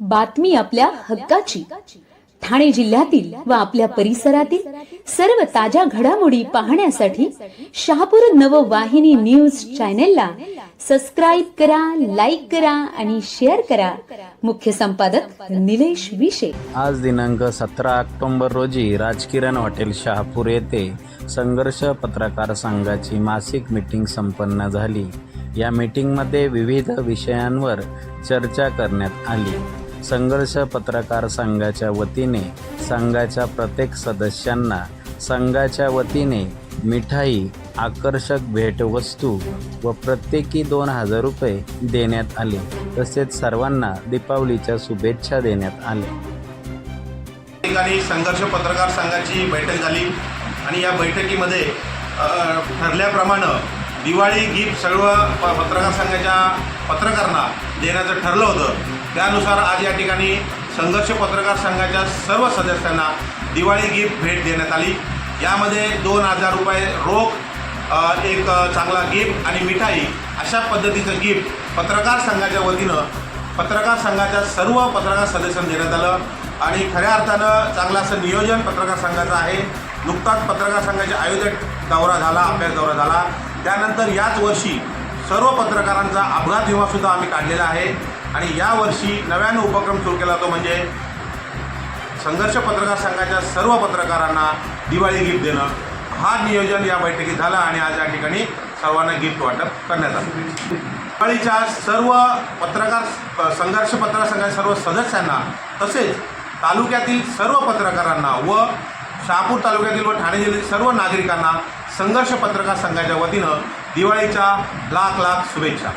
बातमी आपल्या हक्काची. ठाणे जिल्ह्यातील व आपल्या परिसरातील सर्व ताज्या घडामोडी पाहण्यासाठी शहापूर नववाहिनी न्यूज चॅनेलला सबस्क्राईब करा लाईक करा आणि शेअर करा. मुख्य संपादक निलेश विशे. आज दिनांक सतरा ऑक्टोंबर रोजी राजकिरण हॉटेल शहापूर येथे संघर्ष पत्रकार संघाची मासिक मीटिंग संपन्न झाली. या मीटिंगमध्ये विविध विषयांवर चर्चा करण्यात आली. संघर्ष पत्रकार संघाच्या वतीने संघाच्या प्रत्येक सदस्यांना संघाच्या वतीने मिठाई आकर्षक भेटवस्तू व प्रत्येकी दोन हजार रुपये देण्यात आले. तसेच सर्वांना दीपावलीच्या शुभेच्छा देण्यात आल्या. ठिकाणी संघर्ष पत्रकार संघाची बैठक झाली आणि या बैठकीमध्ये ठरल्याप्रमाणे दिवाळी गिफ्ट सर्व पत्रकार संघाच्या पत्रकारांना देण्याचं ठरलं होतं. त्यानुसार आज या ठिकाणी संघर्ष पत्रकार संघाच्या सर्व सदस्यांना दिवाळी गिफ्ट भेट देण्यात आली. यामध्ये दोन हजार रुपये रोख एक चांगला गिफ्ट आणि मिठाई अशा पद्धतीचं गिफ्ट पत्रकार संघाच्या वतीनं पत्रकार संघाच्या सर्व पत्रकार सदस्यांना देण्यात आलं. आणि खऱ्या अर्थानं चांगलं असं नियोजन पत्रकार संघाचं आहे. नुकताच पत्रकार संघाचे आयोजक दौरा झाला अभ्यास दौरा झाला. त्यानंतर याच वर्षी सर्व पत्रकारांचा अपघात विमासुद्धा आम्ही काढलेला आहे. आणि यावर्षी नव्यानं उपक्रम सुरू केला तो म्हणजे संघर्ष पत्रकार संघाच्या सर्व पत्रकारांना दिवाळी गिफ्ट देणं. हा नियोजन या बैठकीत झाला आणि आज या ठिकाणी सर्वांना गिफ्ट वाटप करण्यात आलं. दिवाळीच्या सर्व पत्रकार संघर्ष पत्रकार संघाच्या सर्व सदस्यांना तसेच तालुक्यातील सर्व पत्रकारांना व शहापूर तालुक्यातील व ठाणे जिल्ह्यातील सर्व नागरिकांना संघर्ष पत्रकार संघाच्या वतीनं दिवाळीच्या लाख लाख शुभेच्छा.